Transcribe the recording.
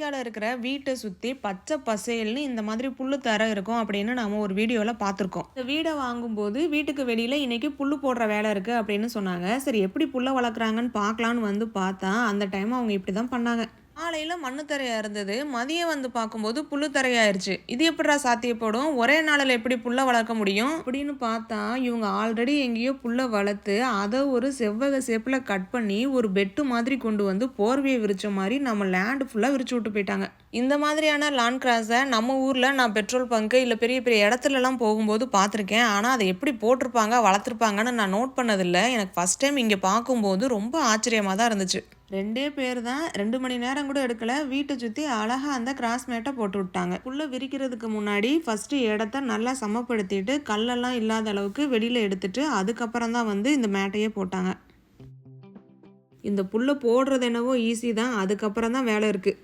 அமெரிக்காவில் இருக்கிற வீட்டை சுற்றி பச்சை பசேல்னு இந்த மாதிரி புல்லு தர இருக்கும் அப்படின்னு நாம ஒரு வீடியோவில் பார்த்துருக்கோம். இந்த வீடை வாங்கும்போது வீட்டுக்கு வெளியில் இன்றைக்கி புல்லு போடுற வேலை இருக்குது அப்படின்னு சொன்னாங்க. சரி எப்படி புல்லை வளர்க்குறாங்கன்னு பார்க்கலான்னு வந்து பார்த்தா அந்த டைம் அவங்க இப்படி தான் பண்ணாங்க. காலையில் மண்ணு தரையாக இருந்தது. மதியம் வந்து பார்க்கும்போது புல்லு தரையாயிருச்சு இது எப்படிடா சாத்தியப்படும்? ஒரே நாளில் எப்படி புல்லை வளர்க்க முடியும்? அப்படின்னு பார்த்தா இவங்க ஆல்ரெடி எங்கேயோ புல்லை வளர்த்து அதை ஒரு செவ்வக ஷேப்பில் கட் பண்ணி ஒரு பெட்டு மாதிரி கொண்டு வந்து போர்வையை விரிச்ச மாதிரி நம்ம லேண்டு ஃபுல்லாக விரிச்சு விட்டு போயிட்டாங்க. இந்த மாதிரியான லான் கிராஸை நம்ம ஊரில் நான் பெட்ரோல் பங்கு இல்லை பெரிய பெரிய இடத்துலலாம் போகும்போது பார்த்துருக்கேன். ஆனால் அதை எப்படி போட்டிருப்பாங்க வளர்த்துருப்பாங்கன்னு நான் நோட் பண்ணதில்லை. எனக்கு ஃபஸ்ட் டைம் இங்கே பார்க்கும்போது ரொம்ப ஆச்சரியமாக தான் இருந்துச்சு. ரெண்டே பேர் தான். ரெண்டு மணி நேரம் கூட எடுக்கல. வீட்டை சுற்றி அழகாக அந்த கிராஸ் மேட்டை போட்டு விட்டாங்க. புல்லை விரிக்கிறதுக்கு முன்னாடி ஃபஸ்ட்டு இடத்த நல்லா சமப்படுத்திட்டு கல்லெல்லாம் இல்லாத அளவுக்கு வெளியில் எடுத்துட்டு அதுக்கப்புறம் தான் வந்து இந்த மேட்டையே போட்டாங்க. இந்த புல்லை போடுறது என்னவோ ஈஸி தான். அதுக்கப்புறம் தான் வேலை இருக்குது